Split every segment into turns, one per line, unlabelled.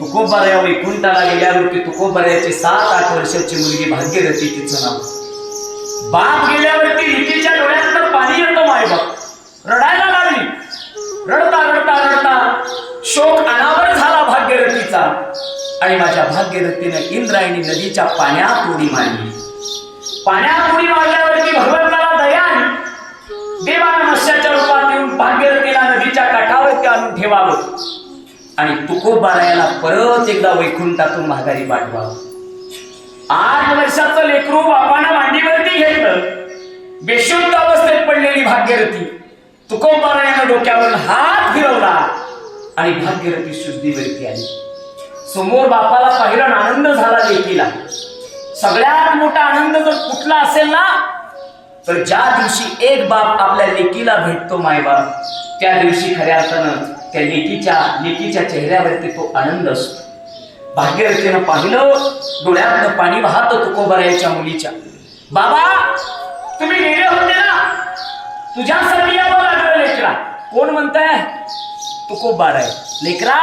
तुकोबारा या वैकुंठाला गेल्यावरती तुकोबाऱ्याची सात आठ वर्षाची मुलगी भाग्यरथी तिचं नाव. बाप गेल्यावरती लिकीच्या डोळ्यात पाणी येतं मायबाप रडायला लागली. रडता रडता रडता शोक अनावर झाला भाग्यरथीचा. आणि माझ्या भाग्यरथीने इंद्रायणी नदीच्या पाण्यात उडी मारली. पाण्यात उडी मारल्यावरती भगवंताला दया देवा देवानं मत्स्याच्या रूपात येऊन भाग्यरथीला नदीच्या काठावरती आणून ठेवावं. आणि तुकोबारायाला परत एकदा वैकुंठातून माघारी पाठवा. आठ वर्षाचं लेकरू बापानं मांडीवरती घेतलं. बेशुद्ध अवस्थेत पडलेली भाग्यरथी. तुकोबारायानं डोक्यावर हात फिरवला आणि भाग्यरथी शुद्धीवरती आली. समोर बापाला पाहिला आनंद झाला लेकीला. सगळ्यात मोठा आनंद जर कुठला असेल ना तर ज्या दिवशी एक बाप आपल्या लेकीला भेटतो मायबाप त्या दिवशी खऱ्या अर्थानं त्या लेकीच्या लेकीच्या चेहऱ्यावरती तो आनंद असतो. भाग्यरथीनं पाहिलं डोळ्यातनं पाणी वाहत तुकोबरायाच्या मुलीच्या. बाबा तुम्ही गेले होते ना? तुझ्यासाठी यावं लागलं लेकरा. कोण म्हणताय? तुकोबार आहे. लेकरा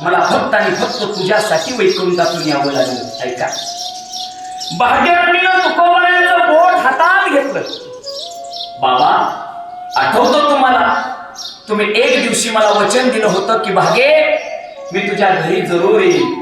मला फक्त आणि फक्त तुझ्यासाठी वैकुंठातून यावं लागलं. ऐका. भाग्यवतीनं तुकोबरायाचं बोट हातात घेतलं. बाबा आठवतं तुम्हाला? तुम्ही एक दिवशी मला वचन दिलं होतं की भागे मी तुझ्या घरी जरूर येईल